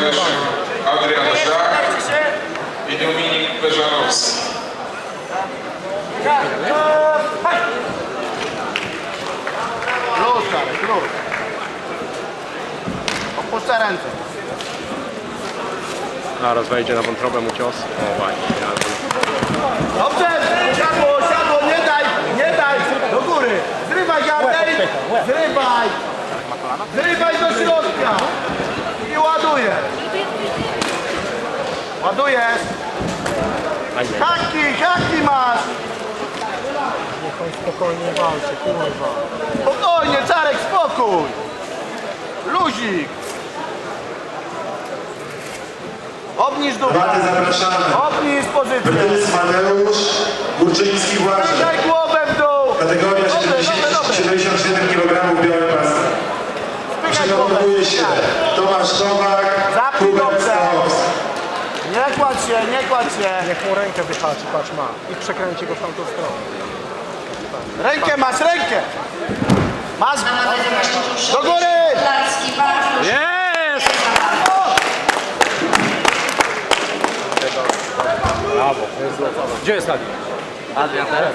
bawię. Adrian Żak i Dominik Beżanowski. Luz, Czarek, luz. Opuszczę ręce. Zaraz wejdzie na wątrobę mu cios. O. Dobrze, siadło, siadło, nie daj, nie daj, do góry. Zrywaj gardę, zrywaj. Zrywaj do środka. I ładuję. Ładujesz. Haki, haki masz. Niech on spokojnie walczy, kurwa. Spokojnie, Czarek, spokój. Luzik. Obniż dupę. Wady zapraszamy. Obniż pozycję. Brys Mateusz, Górczyński Błażej. Daj głowę w dół. Kategoria Dobrze, 70, dobrze, dobrze. 77 kg białe pasy. Przygotowuje się Tomasz Nowak, nie kładź się, nie kładź się. Jak mu rękę wyhaczy, patrz ma. I przekręci go w tamtą stronę. Rękę masz, rękę. Masz. Do góry. Jest! Brawo. Gdzie jest Adrian? Adrian teraz?